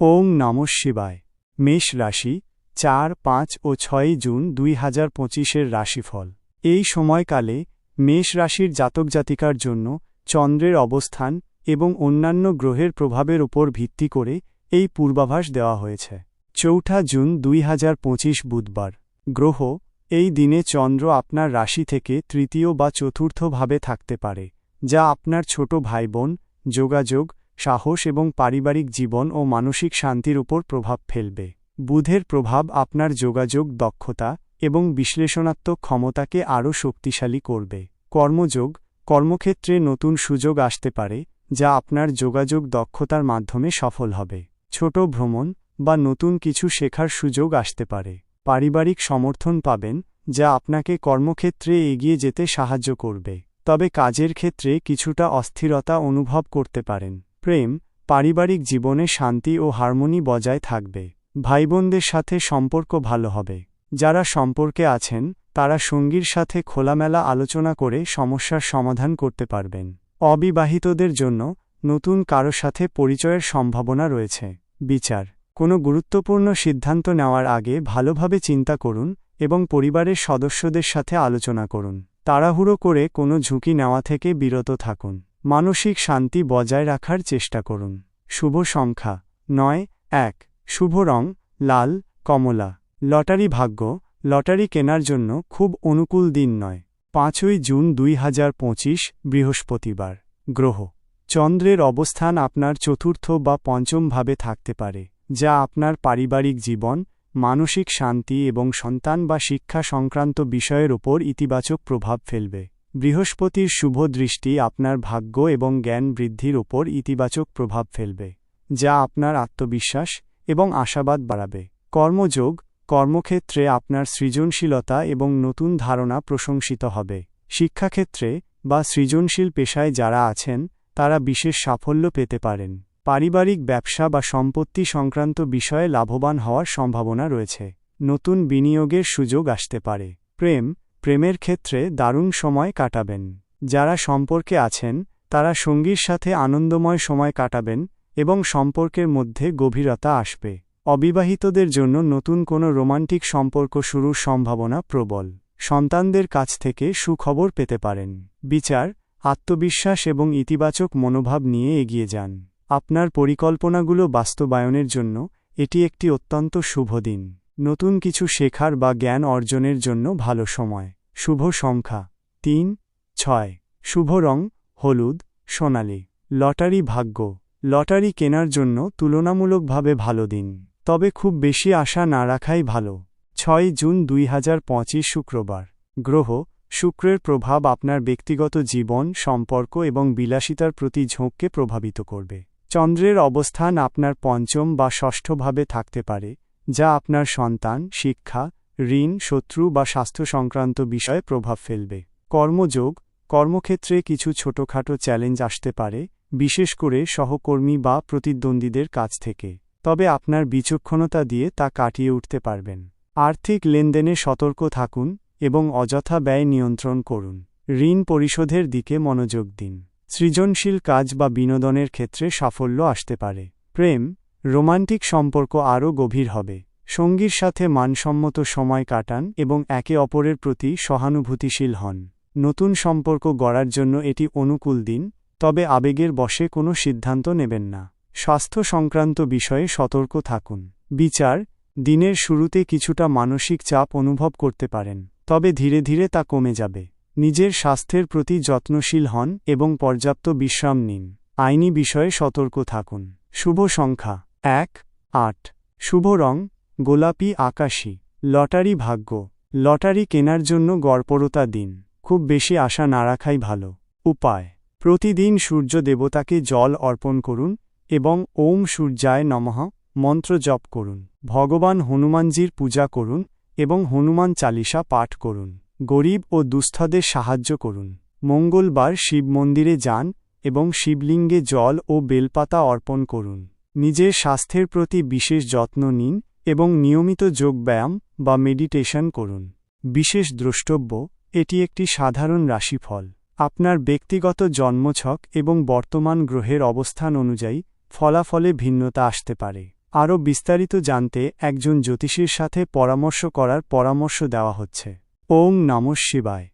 ওং নম শিবায়। মেষ রাশি, চার, পাঁচ ও ছয় জুন দুই হাজার পঁচিশের রাশিফল। এই সময়কালে মেষ রাশির জাতক জাতিকার জন্য চন্দ্রের অবস্থান এবং অন্যান্য গ্রহের প্রভাবের উপর ভিত্তি করে এই পূর্বাভাস দেওয়া হয়েছে। চৌঠা জুন দুই হাজার পঁচিশ বুধবার। গ্রহ, এই দিনে চন্দ্র আপনার রাশি থেকে তৃতীয় বা চতুর্থভাবে থাকতে পারে, যা আপনার ছোট ভাই বোন যোগাযোগ সাহস এবং পারিবারিক জীবন ও মানসিক শান্তির উপর প্রভাব ফেলবে। বুধের প্রভাব আপনার যোগাযোগ দক্ষতা এবং বিশ্লেষণাত্মক ক্ষমতাকে আরও শক্তিশালী করবে। কর্মযোগ, কর্মক্ষেত্রে নতুন সুযোগ আসতে পারে, যা আপনার যোগাযোগ দক্ষতার মাধ্যমে সফল হবে। ছোট ভ্রমণ বা নতুন কিছু শেখার সুযোগ আসতে পারে। পারিবারিক সমর্থন পাবেন, যা আপনাকে কর্মক্ষেত্রে এগিয়ে যেতে সাহায্য করবে। তবে কাজের ক্ষেত্রে কিছুটা অস্থিরতা অনুভব করতে পারেন। প্রেম, পারিবারিক জীবনে শান্তি ও হারমোনি বজায় থাকবে। ভাইবোনদের সাথে সম্পর্ক ভালো হবে। যারা সম্পর্কে আছেন, তারা সঙ্গীর সাথে খোলামেলা আলোচনা করে সমস্যার সমাধান করতে পারবেন। অবিবাহিতদের জন্য নতুন কারও সাথে পরিচয়ের সম্ভাবনা রয়েছে। বিচার। কোনো গুরুত্বপূর্ণ সিদ্ধান্ত নেওয়ার আগে ভালোভাবে চিন্তা করুন এবং পরিবারের সদস্যদের সাথে আলোচনা করুন। তাড়াহুড়ো করে কোনো ঝুঁকি নেওয়া থেকে বিরত থাকুন। মানসিক শান্তি বজায় রাখার চেষ্টা করুন। শুভ সংখ্যা। নয়, এক। শুভ রং, লাল, কমলা। লটারি ভাগ্য। লটারি কেনার জন্য খুব অনুকূল দিন নয়। পাঁচই জুন দুই হাজার পঁচিশ, বৃহস্পতিবার। গ্রহ। চন্দ্রের অবস্থান আপনার চতুর্থ বা পঞ্চমভাবে থাকতে পারে, যা আপনার পারিবারিক জীবন, মানসিক শান্তি এবং সন্তান বা শিক্ষা সংক্রান্ত বিষয়ের ওপর ইতিবাচক প্রভাব ফেলবে। বৃহস্পতির শুভ দৃষ্টি আপনার ভাগ্য এবং জ্ঞান বৃদ্ধির ওপর ইতিবাচক প্রভাব ফেলবে, যা আপনার আত্মবিশ্বাস এবং আশাবাদ বাড়াবে। কর্মযোগ, কর্মক্ষেত্রে আপনার সৃজনশীলতা এবং নতুন ধারণা প্রশংসিত হবে। শিক্ষাক্ষেত্রে বা সৃজনশীল পেশায় যারা আছেন, তারা বিশেষ সাফল্য পেতে পারেন। পারিবারিক ব্যবসা বা সম্পত্তি সংক্রান্ত বিষয়ে লাভবান হওয়ার সম্ভাবনা রয়েছে। নতুন বিনিয়োগের সুযোগ আসতে পারে। প্রেম প্রেমের ক্ষেত্রে দারুণ সময় কাটাবেন। যারা সম্পর্কে আছেন, তারা সঙ্গীর সাথে আনন্দময় সময় কাটাবেন এবং সম্পর্কের মধ্যে গভীরতা আসবে। অবিবাহিতদের জন্য নতুন কোনো রোমান্টিক সম্পর্ক শুরুর সম্ভাবনা প্রবল। সন্তানদের কাছ থেকে সুখবর পেতে পারেন। বিচার, আত্মবিশ্বাস এবং ইতিবাচক মনোভাব নিয়ে এগিয়ে যান। আপনার পরিকল্পনাগুলো বাস্তবায়নের জন্য এটি একটি অত্যন্ত শুভ দিন। নতুন কিছু শেখার বা জ্ঞান অর্জনের জন্য ভালো সময়। শুভ সংখ্যা। তিন, ছয়। শুভ রং, হলুদ, সোনালি। লটারি ভাগ্য। লটারি কেনার জন্য তুলনামূলকভাবে ভালো দিন। তবে খুব বেশি আশা না রাখাই ভালো। ছয় জুন দুই হাজার পঁচিশ শুক্রবার। গ্রহ, শুক্রের প্রভাব আপনার ব্যক্তিগত জীবন, সম্পর্ক এবং বিলাসিতার প্রতি ঝোঁককে প্রভাবিত করবে। চন্দ্রের অবস্থান আপনার পঞ্চম বা ষষ্ঠভাবে থাকতে পারে, যা আপনার সন্তান, শিক্ষা ঋণ, শত্রু বা স্বাস্থ্য সংক্রান্ত বিষয়ে প্রভাব ফেলবে। কর্মযোগ, কর্মক্ষেত্রে কিছু ছোটখাটো চ্যালেঞ্জ আসতে পারে, বিশেষ করে সহকর্মী বা প্রতিদ্বন্দ্বীদের কাছ থেকে। তবে আপনার বিচক্ষণতা দিয়ে তা কাটিয়ে উঠতে পারবেন। আর্থিক লেনদেনে সতর্ক থাকুন এবং অযথা ব্যয় নিয়ন্ত্রণ করুন। ঋণ পরিশোধের দিকে মনোযোগ দিন। সৃজনশীল কাজ বা বিনোদনের ক্ষেত্রে সাফল্য আসতে পারে। প্রেম, রোমান্টিক সম্পর্ক আরও গভীর হবে। সঙ্গীর সাথে মানসম্মত সময় কাটান এবং একে অপরের প্রতি সহানুভূতিশীল হন। নতুন সম্পর্ক গড়ার জন্য এটি অনুকূল দিন, তবে আবেগের বশে কোনো সিদ্ধান্ত নেবেন না। স্বাস্থ্য সংক্রান্ত বিষয়ে সতর্ক থাকুন। বিচার, দিনের শুরুতে কিছুটা মানসিক চাপ অনুভব করতে পারেন, তবে ধীরে ধীরে তা কমে যাবে। নিজের স্বাস্থ্যের প্রতি যত্নশীল হন এবং পর্যাপ্ত বিশ্রাম নিন। আইনি বিষয়ে সতর্ক থাকুন। শুভ সংখ্যা, এক, আট। শুভ রং গোলাপি আকাশী, লটারি ভাগ্য, লটারি কেনার জন্য গড়পরতা দিন, খুব বেশি আশা না রাখাই ভালো। উপায়, প্রতিদিন সূর্য দেবতাকে জল অর্পণ করুন এবং ওম সূর্যায় নমঃ, মন্ত্র জপ করুন, ভগবান হনুমানজির পূজা করুন এবং হনুমান চালিসা পাঠ করুন, গরিব ও দুস্থদের সাহায্য করুন, মঙ্গলবার শিব মন্দিরে যান এবং শিবলিঙ্গে জল ও বেলপাতা অর্পণ করুন, নিজের স্বাস্থ্যের প্রতি বিশেষ যত্ন নিন এবং নিয়মিত যোগব্যায়াম বা মেডিটেশন করুন। বিশেষ দ্রষ্টব্য, এটি একটি সাধারণ রাশিফল। আপনার ব্যক্তিগত জন্মছক এবং বর্তমান গ্রহের অবস্থান অনুযায়ী ফলাফলে ভিন্নতা আসতে পারে। আরও বিস্তারিত জানতে একজন জ্যোতিষীর সাথে পরামর্শ করার পরামর্শ দেওয়া হচ্ছে। ওং নমঃ শিবায়।